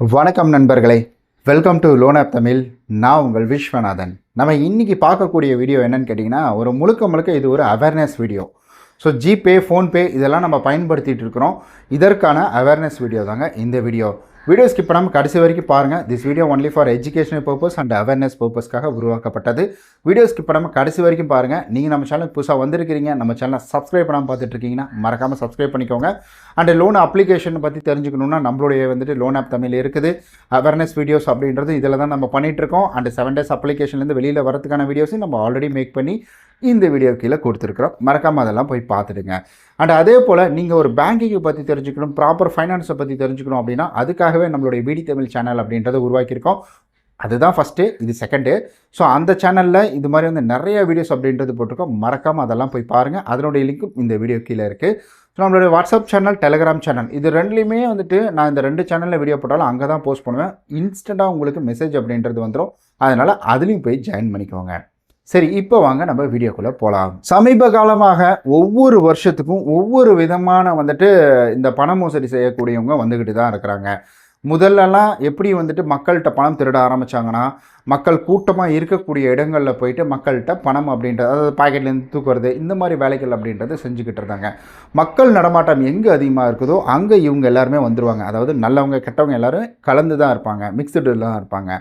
வணக்கம் நண்பர்களே. Welcome to loan app Tamil நான் உங்கள் விஸ்வநாதன். நம்ம இன்றைக்கி பார்க்கக்கூடிய வீடியோ என்னன்னு கேட்டிங்கன்னா ஒரு முழுக்க முழுக்க இது ஒரு awareness video so GPay PhonePe இதெல்லாம் நம்ம பயன்படுத்திகிட்டு இருக்கிறோம். இதற்கான அவேர்னஸ் வீடியோ தாங்க இந்த வீடியோ வீடியோ ஸ்கிப் பண்ணாமல் கடைசி வரைக்கும் பாருங்கள் this video only for educational purpose and awareness பர்பஸ்க்காக உருவாக்கப்பட்டது. வீடியோ ஸ்கிப் பண்ணாமல் கடைசி வரைக்கும் பாருங்கள் நீங்கள் நம்ம சேனல் புதுசாக வந்திருக்கிறீங்க நம்ம சேனலை சப்ஸ்கிரைப் பண்ணாமல் பார்த்துட்டு இருக்கீங்கன்னா மறக்காமல் சப்ஸ்கிரைப் பண்ணிக்கோங்க. அண்ட் லோன் அப்ளிகேஷன் பற்றி தெரிஞ்சுக்கணுன்னா நம்மளுடைய வந்துட்டு லோன் ஆப் தமிழ் இருக்குது. அவேர்னஸ் வீடியோஸ் அப்படின்றது இதில் தான் நம்ம பண்ணிகிட்ருக்கோம் அண்ட் செவன் டேஸ் அப்ளிகேஷன்லேருந்து வெளியில் வரதுக்கான வீடியோஸையும் நம்ம ஆல்ரெடி மேக் பண்ணி இந்த வீடியோ கீழே கொடுத்துருக்குறோம். மறக்காமல் அதெல்லாம் போய் பார்த்துடுங்க. அண்ட் அதே போல் நீங்கள் ஒரு பேங்கிங்கை பற்றி தெரிஞ்சுக்கணும் ப்ராப்பர் ஃபைனான்ஸை பற்றி தெரிஞ்சுக்கணும் அப்படின்னா அதுக்காகவே நம்மளுடைய பிடி தமிழ் சேனல் அப்படின்றத உருவாக்கியிருக்கோம். அதுதான் ஃபஸ்ட்டு இது செகண்டு ஸோ அந்த சேனலில் இது மாதிரி வந்து நிறைய வீடியோஸ் அப்படின்றது போட்டிருக்கோம். மறக்காமல் அதெல்லாம் போய் பாருங்கள் அதனுடைய லிங்க்கும் இந்த வீடியோ கீழே இருக்குது ஸோ நம்மளுடைய வாட்ஸ்அப் சேனல் டெலகிராம் சேனல் இது ரெண்டுலேயுமே வந்துட்டு நான் இந்த ரெண்டு சேனலில் வீடியோ போட்டாலும் அங்கே தான் போஸ்ட் பண்ணுவேன் இன்ஸ்டண்ட்டாக உங்களுக்கு மெசேஜ் அப்படின்றது வந்துடும் அதனால் அதுலேயும் போய் ஜாயின் பண்ணிக்கோங்க. சரி இப்போ வாங்க நம்ம வீடியோக்குள்ளே போகலாம் சமீப காலமாக ஒவ்வொரு வருஷத்துக்கும் ஒவ்வொரு விதமான வந்துட்டு இந்த பண மோசடி செய்யக்கூடியவங்க வந்துக்கிட்டு தான் இருக்கிறாங்க. முதல்லலாம் எப்படி வந்துட்டு மக்கள்கிட்ட பணம் திருட ஆரம்பித்தாங்கன்னா மக்கள் கூட்டமாக இருக்கக்கூடிய இடங்களில் போயிட்டு மக்கள்கிட்ட பணம் அப்படின்றது அதாவது பாக்கெட்லேருந்து தூக்குறது இந்த மாதிரி வேலைகள் அப்படின்றது செஞ்சுக்கிட்டு இருந்தாங்க. மக்கள் நடமாட்டம் எங்கே அதிகமாக இருக்குதோ அங்கே இவங்க எல்லாருமே வந்துடுவாங்க அதாவது நல்லவங்க கெட்டவங்க எல்லாரும் கலந்து தான் இருப்பாங்க மிக்சடில் தான் இருப்பாங்க.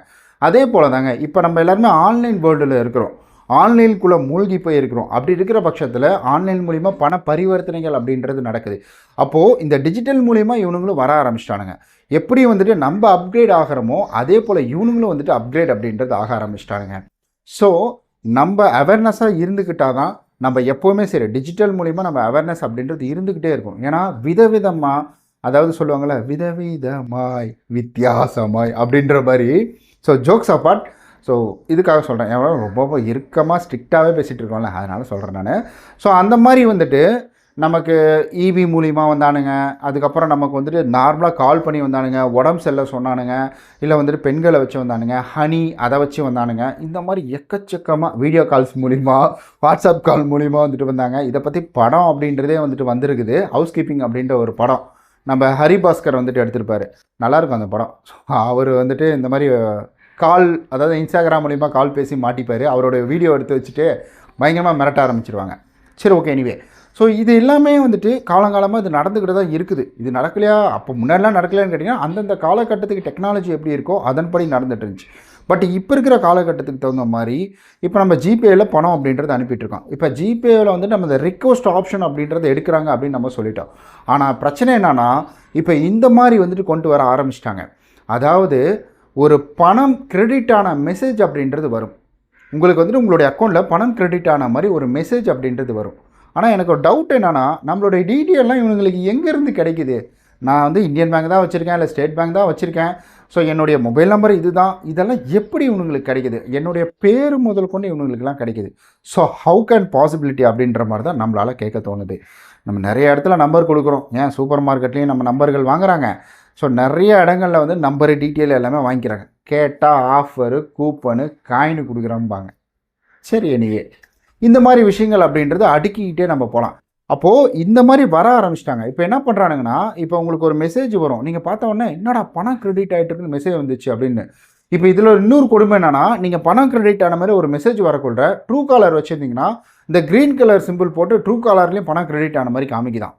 அதே போல் தாங்க இப்போ நம்ம எல்லாருமே ஆன்லைன் வேர்ல்டில் இருக்கிறோம். ஆன்லைனுக்குள்ளே மூழ்கி போயிருக்கிறோம். அப்படி இருக்கிற பட்சத்தில் ஆன்லைன் மூலிமா பண பரிவர்த்தனைகள் அப்படின்றது நடக்குது. அப்போது இந்த டிஜிட்டல் மூலிமா இவனுங்களும் வர ஆரம்பிச்சிட்டானுங்க. எப்படி வந்துட்டு நம்ம அப்கிரேட் ஆகிறோமோ அதே போல் இவனுங்களும் வந்துட்டு அப்கிரேட் அப்படின்றது ஆக ஆரம்பிச்சிட்டானுங்க. ஸோ நம்ம அவேர்னஸாக இருந்துக்கிட்டால் தான் நம்ம எப்போவுமே சரி டிஜிட்டல் மூலிமா நம்ம அவேர்னஸ் அப்படின்றது இருந்துக்கிட்டே இருக்கும். ஏன்னா விதவிதமாக அதாவது சொல்லுவாங்கள்ல விதவிதமாய் வித்தியாசமாய் அப்படின்ற மாதிரி. ஸோ ஜோக்ஸ் அப்பார்ட் ஸோ இதுக்காக சொல்கிறேன் எவ்வளோ ரொம்ப இறுக்கமாக ஸ்ட்ரிக்டாகவே பேசிகிட்டு இருக்கோம்ல. அதனால் சொல்கிறேன் நான். ஸோ அந்த மாதிரி வந்துட்டு நமக்கு இவி மூலிமா வந்தானுங்க. அதுக்கப்புறம் நமக்கு வந்துட்டு நார்மலாக கால் பண்ணி வந்தானுங்க. உடம்பு செல்ல சொன்னானுங்க. இல்லை வந்துட்டு பெண்களை வச்சு வந்தானுங்க. ஹனி அதை வச்சு வந்தானுங்க. இந்த மாதிரி எக்கச்சக்கமாக வீடியோ கால்ஸ் மூலிமா வாட்ஸ்அப் கால் மூலிமா வந்துட்டு வந்தாங்க. இதை பற்றி படம் அப்படின்றதே வந்துட்டு வந்திருக்குது. ஹவுஸ் கீப்பிங் அப்படின்ற ஒரு படம். நம்ம ஹரிபாஸ்கர் வந்துட்டு எடுத்திருப்பார். நல்லாயிருக்கும் அந்த படம். அவர் வந்துட்டு இந்த மாதிரி கால் அதாவது இன்ஸ்டாகிராம் மூலிமா கால் பேசி மாட்டிப்பார். அவரோட வீடியோ எடுத்து வச்சுட்டு பயங்கரமாக மிரட்ட ஆரம்பிச்சிருவாங்க. சரி ஓகே எனிவே ஸோ இது எல்லாமே வந்துட்டு காலங்காலமாக இது நடந்துக்கிட்டு தான் இருக்குது. இது நடக்கலையா? அப்போ முன்னாடிலாம் நடக்கலையான்னு கேட்டிங்கன்னா அந்தந்த காலகட்டத்துக்கு டெக்னாலஜி எப்படி இருக்கோ அதன்படி நடந்துட்டு இருந்துச்சு. பட் இப்போ இருக்கிற காலகட்டத்துக்கு தகுந்த மாதிரி இப்போ நம்ம ஜிபேயில் பணம் அப்படின்றத அனுப்பிட்டுருக்கோம். இப்போ ஜிபேயில் வந்து நம்ம இந்த ரிக்வஸ்ட் ஆப்ஷன் அப்படின்றத எடுக்கிறாங்க அப்படின்னு நம்ம சொல்லிட்டோம். ஆனால் பிரச்சனை என்னென்னா இப்போ இந்த மாதிரி வந்துட்டு கொண்டு வர ஆரம்பிச்சிட்டாங்க. அதாவது ஒரு பணம் கிரெடிட் ஆன மெசேஜ் அப்படின்றது வரும். உங்களுக்கு வந்துட்டு உங்களுடைய அக்கௌண்ட்டில் பணம் கிரெடிட் ஆன மாதிரி ஒரு மெசேஜ் அப்படின்றது வரும். ஆனால் எனக்கு ஒரு டவுட் என்னென்னா நம்மளுடைய டீட்டெயிலாம் இவங்களுக்கு எங்கேருந்து கிடைக்குது? நான் வந்து இந்தியன் பேங்க் தான் வச்சுருக்கேன் இல்லை ஸ்டேட் பேங்க் தான் வச்சுருக்கேன். ஸோ என்னுடைய மொபைல் நம்பர் இது தான் இதெல்லாம் எப்படி இவங்களுக்கு கிடைக்குது? என்னுடைய பேர் முதல் கொண்டு இவங்களுக்குலாம் கிடைக்குது. ஸோ ஹவு கேன் பாசிபிலிட்டி அப்படின்ற மாதிரி தான் நம்மளால் கேட்க தோணுது. நம்ம நிறைய இடத்துல நம்பர் கொடுக்குறோம். ஏன் சூப்பர் மார்க்கெட்லேயும் நம்ம நம்பர்கள் வாங்குகிறாங்க ஸோ நிறைய இடங்களில் வந்து நம்பரு டீட்டெயில் எல்லாமே வாங்கிக்கிறாங்க. கேட்டால் ஆஃபரு கூப்பனு காயின் கொடுக்குறோம்பாங்க. சரி எனிவே இந்த மாதிரி விஷயங்கள் அப்படின்றது அடுக்கிக்கிட்டே நம்ம போகலாம் அப்போது இந்த மாதிரி வர ஆரம்பிச்சிட்டாங்க. இப்போ என்ன பண்ணுறானுங்கன்னா இப்போ உங்களுக்கு ஒரு மெசேஜ் வரும். நீங்கள் பார்த்த உடனே என்னடா பணம் கிரெடிட் ஆகிட்டு மெசேஜ் வந்துச்சு அப்படின்னு. இப்போ இதில் இன்னொரு கொடுமை என்னென்னா நீங்கள் பணம் கிரெடிட் ஆன மாதிரி ஒரு மெசேஜ் வரக்குள்ள ட்ரூ காலர் வச்சுருந்தீங்கன்னா இந்த க்ரீன் கலர் சிம்பிள் போட்டு ட்ரூ காலர்லேயும் பணம் கிரெடிட் ஆன மாதிரி காமிக்குதான்.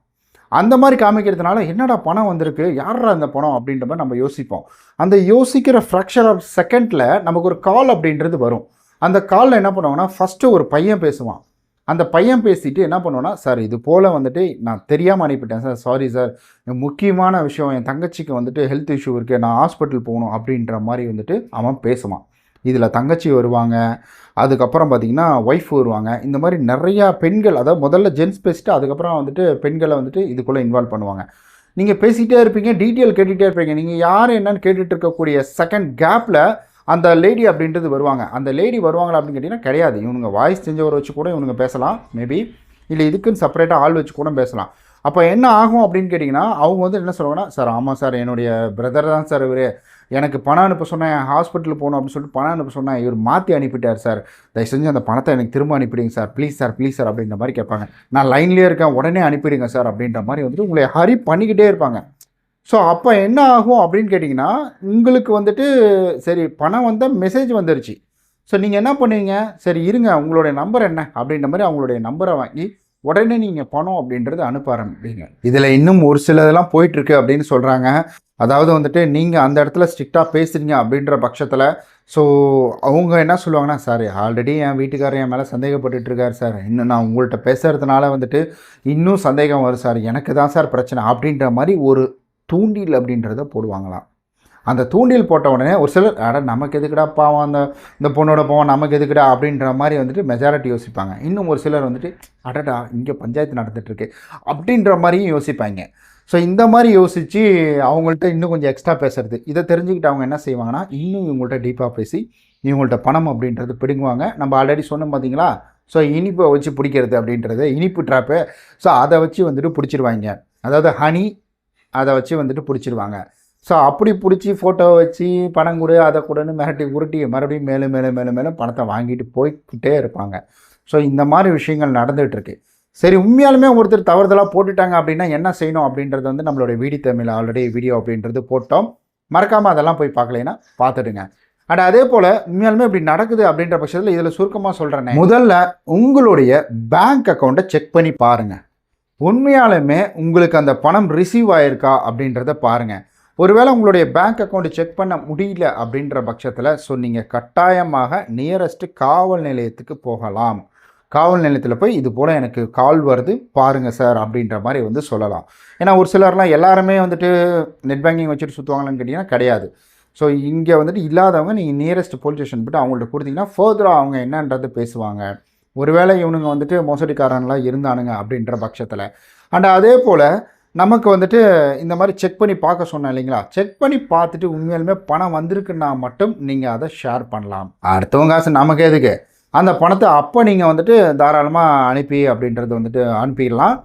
அந்த மாதிரி காமிக்கிறதுனால என்னடா பணம் வந்திருக்கு? யாரா அந்த பணம்? அப்படின்ற மாதிரி நம்ம யோசிப்போம். அந்த யோசிக்கிற ஃப்ராக்ஷர் ஆஃப் செகண்டில் நமக்கு ஒரு கால் அப்படின்றது வரும். அந்த காலில் என்ன பண்ணுவாங்கன்னா ஃபஸ்ட்டு ஒரு பையன் பேசுவான். அந்த பையன் பேசிட்டு என்ன பண்ணுவான்னா சார் இது போல் வந்துட்டு நான் தெரியாமல் அனுப்பிட்டேன் சார். Sorry sir. முக்கியமான விஷயம் என் தங்கச்சிக்கு வந்துட்டு ஹெல்த் இஷ்யூ இருக்குது நான் ஹாஸ்பிட்டல் போகணும். அப்படின்ற மாதிரி வந்துட்டு அவன் பேசுவான். இதில் தங்கச்சி வருவாங்க. அதுக்கப்புறம் பார்த்திங்கன்னா ஒய்ஃப் வருவாங்க. இந்த மாதிரி நிறையா பெண்கள் அதாவது முதல்ல ஜென்ஸ் பேசிட்டு அதுக்கப்புறம் வந்துட்டு பெண்களை வந்துட்டு இதுக்குள்ளே இன்வால்வ் பண்ணுவாங்க. நீங்கள் பேசிகிட்டே இருப்பீங்க டீட்டெயில் கேட்டுகிட்டே இருப்பீங்க. நீங்கள் யார் என்னன்னு கேட்டுட்டு இருக்கக்கூடிய செகண்ட் கேப்பில் அந்த லேடி அப்படின்றது வருவாங்க. அந்த லேடி வருவாங்களா அப்படின்னு கேட்டிங்கன்னா கிடையாது. இவனுங்க வாய்ஸ் செஞ்சவரை வச்சு கூட இவனுங்க பேசலாம் மேபி இல்லை இதுக்குன்னு செப்பரேட்டாக ஆள் வச்சு கூட பேசலாம். அப்போ என்ன ஆகும் அப்படின்னு கேட்டிங்கன்னா அவங்க வந்து என்ன சொல்லுவாங்கன்னா சார் ஆமாம் சார் என்னுடைய பிரதர் தான் சார் இவர். எனக்கு பணம் அனுப்ப சொன்னேன் ஹாஸ்பிட்டல் போகணும் அப்படின்னு சொல்லிட்டு பணம் அனுப்ப சொன்னேன். இவர் மாற்றி அனுப்பிட்டார் சார். தயவு செஞ்சு அந்த பணத்தை எனக்கு திரும்ப அனுப்பிடுங்க sir. Please sir please sir அப்படின்ற மாதிரி கேட்பாங்க. நான் லைன்லேயே இருக்கேன் உடனே அனுப்பிடுங்க சார் அப்படின்ற மாதிரி வந்துட்டு உங்களை ஹரி பண்ணிக்கிட்டே இருப்பாங்க. ஸோ அப்போ என்ன ஆகும் அப்படின்னு கேட்டிங்கன்னா உங்களுக்கு வந்துட்டு சரி பணம் வந்த மெசேஜ் வந்துருச்சு. ஸோ நீங்கள் என்ன பண்ணுவீங்க? சரி இருங்க உங்களுடைய நம்பர் என்ன? அப்படின்ற மாதிரி அவங்களுடைய நம்பரை வாங்கி உடனே நீங்கள் பணம் அப்படின்றது அனுப்ப ஆரம்பிப்பீங்க. இதில் இன்னும் ஒரு சிலதெல்லாம் போயிட்டுருக்கு அப்படின்னு சொல்கிறாங்க அதாவது வந்துட்டு நீங்கள் அந்த இடத்துல ஸ்ட்ரிக்டாக பேசுகிறீங்க அப்படின்ற பட்சத்தில் ஸோ அவங்க என்ன சொல்லுவாங்கன்னா சார் ஆல்ரெடி என் வீட்டுக்காரர் என் மேலே சந்தேகப்பட்டுட்டு இருக்காரு சார். இன்னும் நான் உங்கள்கிட்ட பேசுகிறதுனால வந்துட்டு இன்னும் சந்தேகம் வரும் சார். எனக்கு தான் சார் பிரச்சனை. அப்படின்ற மாதிரி ஒரு தூண்டில் அப்படின்றத போடுவாங்களாம். அந்த தூண்டில் போட்ட உடனே ஒரு சிலர் அட நமக்கு எதுக்குடா பாவம்? அந்த இந்த பொண்ணோட போவோம் நமக்கு எதுக்குடா? அப்படின்ற மாதிரி வந்துட்டு மெஜாரிட்டி யோசிப்பாங்க. இன்னும் ஒரு சிலர் வந்துட்டு அடடா இங்கே பஞ்சாயத்து நடந்துகிட்ருக்கு அப்படின்ற மாதிரியும் யோசிப்பாங்க. ஸோ இந்த மாதிரி யோசித்து அவங்கள்ட்ட இன்னும் கொஞ்சம் எக்ஸ்ட்ரா பேசுறது. இதை தெரிஞ்சுக்கிட்டு அவங்க என்ன செய்வாங்கன்னா இன்னும் இவங்கள்ட்ட டீப்பாக பேசி இவங்கள்ட்ட பணம் அப்படின்றது பிடுங்குவாங்க. நம்ம ஆல்ரெடி சொன்னோம் பார்த்தீங்களா ஸோ இனிப்பை வச்சு பிடிக்கிறது அப்படின்றது இனிப்பு ட்ராப்பு ஸோ அதை வச்சு வந்துட்டு பிடிச்சிருவாங்க. அதாவது ஹனி அதை வச்சு வந்துட்டு பிடிச்சிருவாங்க. ஸோ அப்படி பிடிச்சி ஃபோட்டோ வச்சு பணம் கொடு அதை கொடுன்னு மிரட்டி உருட்டி மறுபடியும் மேலும் மேலும் மேலும் மேலும் பணத்தை வாங்கிட்டு போய்கிட்டே இருப்பாங்க. ஸோ இந்த மாதிரி விஷயங்கள் நடந்துகிட்ருக்கு சரி உண்மையாலுமே ஒருத்தர் தவறுதலாக போட்டுட்டாங்க அப்படின்னா என்ன செய்யணும் அப்படின்றது வந்து நம்மளுடைய வீடி தமிழ் ஆல்ரெடி வீடியோ அப்படின்றது போட்டோம். மறக்காமல் அதெல்லாம் போய் பார்க்கலைன்னா பார்த்துடுங்க. அண்ட் அதே போல் உண்மையாலுமே இப்படி நடக்குது அப்படின்ற பட்சத்தில் இதில் சுருக்கமாக சொல்கிறேன் முதல்ல உங்களுடைய பேங்க் அக்கௌண்ட்டை செக் பண்ணி பாருங்கள் உண்மையாலுமே உங்களுக்கு அந்த பணம் ரிசீவ் ஆயிருக்கா அப்படின்றத பாருங்கள் ஒருவேளை உங்களுடைய பேங்க் அக்கௌண்ட் செக் பண்ண முடியல அப்படின்ற பட்சத்தில் ஸோ நீங்கள் கட்டாயமாக நியரஸ்ட்டு காவல் நிலையத்துக்கு போகலாம். காவல் நிலையத்தில் போய் இது போல் எனக்கு கால் வருது பாருங்கள் சார் அப்படின்ற மாதிரி வந்து சொல்லலாம். ஏன்னா ஒரு சிலர்லாம் எல்லாருமே வந்துட்டு நெட் பேங்கிங் வச்சுட்டு சுற்றுவாங்களான்னு கேட்டிங்கன்னா கிடையாது. ஸோ இங்கே வந்துட்டு இல்லாதவங்க நீங்கள் நியரஸ்ட் போலீஸ் ஸ்டேஷன் போய்ட்டு அவங்கள்ட்ட கொடுத்தீங்கன்னா ஃபர்தராக அவங்க என்னன்றது பேசுவாங்க. ஒருவேளை இவனுங்க வந்துட்டு மோசடிக்காரன்லாம் இருந்தானுங்க அப்படின்ற பட்சத்தில். அண்ட் அதே போல் நமக்கு வந்துட்டு இந்த மாதிரி செக் பண்ணி பார்க்க சொன்னேன் இல்லைங்களா? செக் பண்ணி பார்த்துட்டு உண்மையாலுமே பணம் வந்திருக்குன்னா மட்டும் நீங்கள் அதை ஷேர் பண்ணலாம். அடுத்தவங்க காசு நமக்கு எதுக்கு? அந்த பணத்தை அப்போ நீங்கள் வந்துட்டு தாராளமாக அனுப்பி அப்படின்றது வந்துட்டு அனுப்பிடலாம்.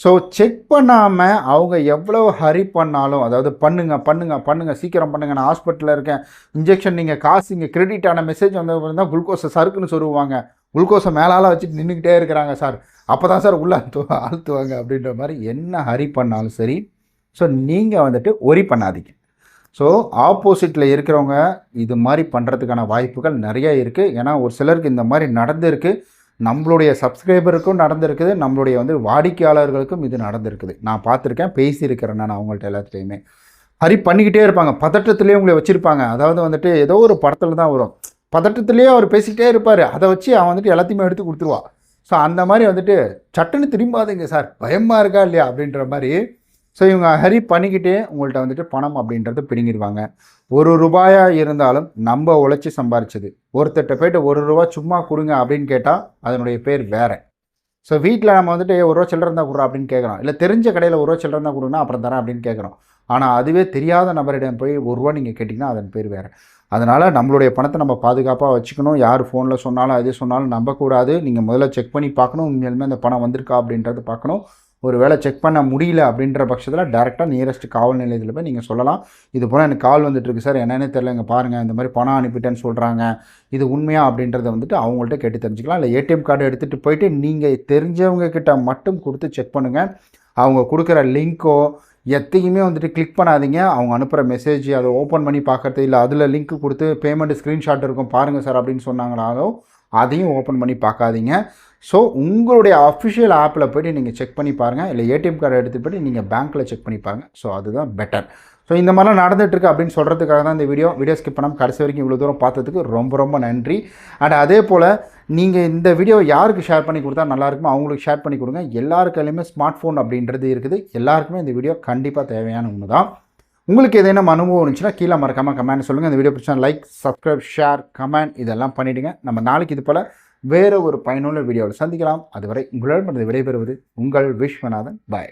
ஸோ செக் பண்ணாமல் அவங்க எவ்வளோ ஹரி பண்ணாலும் அதாவது பண்ணுங்க பண்ணுங்க பண்ணுங்க சீக்கிரம் பண்ணுங்க நான் ஹாஸ்பிட்டலில் இருக்கேன். இன்ஜெக்ஷன் நீங்கள் காசு இங்கே கிரெடிட் ஆன மெசேஜ் வந்து தான் குளுக்கோஸை சறுக்குன்னு சொல்லுவாங்க. குளுக்கோஸை மேலால் வச்சுட்டு நின்றுக்கிட்டே இருக்கிறாங்க சார். அப்போ தான் சார் உள்ளே அழுத்து அழுத்துவாங்க அப்படின்ற மாதிரி என்ன ஹரி பண்ணாலும் சரி ஸோ நீங்கள் வந்துட்டு ஒரி பண்ணாதீங்க. ஸோ ஆப்போசிட்டில் இருக்கிறவங்க இது மாதிரி பண்ணுறதுக்கான வாய்ப்புகள் நிறைய இருக்குது ஏன்னா ஒரு சிலருக்கு இந்த மாதிரி நடந்திருக்கு. நம்மளுடைய சப்ஸ்கிரைபருக்கும் நடந்திருக்குது. நம்மளுடைய வந்து வாடிக்கையாளர்களுக்கும் இது நடந்திருக்குது. நான் பார்த்துருக்கேன் பேசியிருக்கிறேன் நான் அவங்கள்ட்ட எல்லாத்துலேயுமே. ஹரி பண்ணிக்கிட்டே இருப்பாங்க. பதட்டத்துலேயே உங்களை வச்சுருப்பாங்க. அதாவது வந்துட்டு ஏதோ ஒரு படத்தில் தான் வரும். பதட்டத்துலேயே அவர் பேசிக்கிட்டே இருப்பார். அதை வச்சு அவன் வந்துட்டு எல்லாத்தையுமே எடுத்து கொடுத்துருவான் ஸோ அந்த மாதிரி வந்துட்டு சட்டுன்னு திரும்பாதீங்க சார். பயமாக இருக்கா இல்லையா அப்படின்ற மாதிரி. ஸோ இவங்க ஹரி பண்ணிக்கிட்டே உங்கள்கிட்ட வந்துட்டு பணம் அப்படின்றத பிடுங்கிடுவாங்க ஒரு ரூபாயாக இருந்தாலும் நம்ம உழைச்சி சம்பாரிச்சது. ஒருத்தர்கிட்ட போய்ட்டு ஒரு ரூபா சும்மா கொடுங்க அப்படின்னு கேட்டால் அதனுடைய பேர் வேறு. ஸோ வீட்டில் நம்ம வந்துட்டு ஒரு ரூபா சில்லற கொடுறோம் அப்படின்னு கேட்குறோம். இல்லை தெரிஞ்ச கடையில் ஒரு ரூபா சில்லற கொடுங்கன்னா அப்புறம் தரேன் அப்படின்னு கேட்குறோம். ஆனால் அதுவே தெரியாத நபரிடம் போய் ஒரு ரூபா நீங்கள் கேட்டிங்கன்னா அதன் பேர் வேறு. அதனால் நம்மளுடைய பணத்தை நம்ம பாதுகாப்பாக வச்சுக்கணும். யார் ஃபோனில் சொன்னாலும் அது சொன்னாலும் நம்பக்கூடாது. நீங்கள் முதல்ல செக் பண்ணி பார்க்கணும். உண்மையிலுமே அந்த பணம் வந்திருக்கா அப்படின்றத பார்க்கணும். ஒரு வேளை செக் பண்ண முடியல அப்படின்ற பட்சத்தில் டேரெக்டாக நியரஸ்ட் காவல் நிலையத்தில் போய் நீங்கள் சொல்லலாம். இது போல் எனக்கு கால் வந்துட்டுருக்கு சார். என்னென்ன தெரில இங்கே பாருங்கள் இந்த மாதிரி பணம் அனுப்பிட்டேன்னு சொல்கிறாங்க இது உண்மையா அப்படின்றத வந்துட்டு அவங்கள்ட்ட கேட்டு தெரிஞ்சுக்கலாம். இல்லை ஏடிஎம் கார்டு எடுத்துகிட்டு போயிட்டு நீங்கள் தெரிஞ்சவங்க கிட்ட மட்டும் கொடுத்து செக் பண்ணுங்கள் அவங்க கொடுக்குற லிங்க்கோ எத்தையுமே வந்துட்டு கிளிக் பண்ணாதீங்க. அவங்க அனுப்புகிற மெசேஜ் அதை ஓப்பன் பண்ணி பார்க்கறது இல்லை. அதில் லிங்க் கொடுத்து பேமெண்ட் ஸ்க்ரீன்ஷாட் இருக்கும் பாருங்கள் சார் அப்படின்னு சொன்னாங்கனாலோ அதையும் ஓப்பன் பண்ணி பார்க்காதீங்க. ஸோ உங்களுடைய அஃபிஷியல் ஆப்பில் போய்ட்டு நீங்கள் செக் பண்ணி பாருங்கள் இல்லை ஏடிஎம் கார்டு எடுத்து போய்ட்டு நீங்கள் பேங்க்கில் செக் பண்ணி பாருங்கள் ஸோ அதுதான் பெட்டர் ஸோ இந்த மாதிரிலாம் நடந்துகிட்ருக்கு அப்படின்னு சொல்கிறதுக்காக தான் இந்த வீடியோ வீடியோ ஸ்கிப் பண்ணாமல் கடைசி வரைக்கும் இவ்வளோ தூரம் பார்த்ததுக்கு ரொம்ப ரொம்ப நன்றி. அண்ட் அதே போல் நீங்கள் இந்த வீடியோ யாருக்கு ஷேர் பண்ணி கொடுத்தா நல்லாயிருக்குமோ அவங்களுக்கு ஷேர் பண்ணி கொடுங்க. எல்லார் ஸ்மார்ட் ஃபோன் அப்படின்றது இருக்குது. எல்லாருக்குமே இந்த வீடியோ கண்டிப்பாக தேவையான ஒன்று தான் உங்களுக்கு ஏதேனும் அனுபவம் இருந்துச்சுன்னா கீழே மறக்காமல் கமெண்ட் சொல்லுங்கள் இந்த வீடியோ பிடிச்சா லைக் சப்ஸ்கிரைப் ஷேர் கமெண்ட் இதெல்லாம் பண்ணிவிடுங்க நம்ம நாளைக்கு இது போல் வேறு ஒரு பயனுள்ள வீடியோவில் சந்திக்கலாம். அதுவரை உங்களிடம் விடைபெறுவது உங்கள் விஸ்வநாதன். பாய்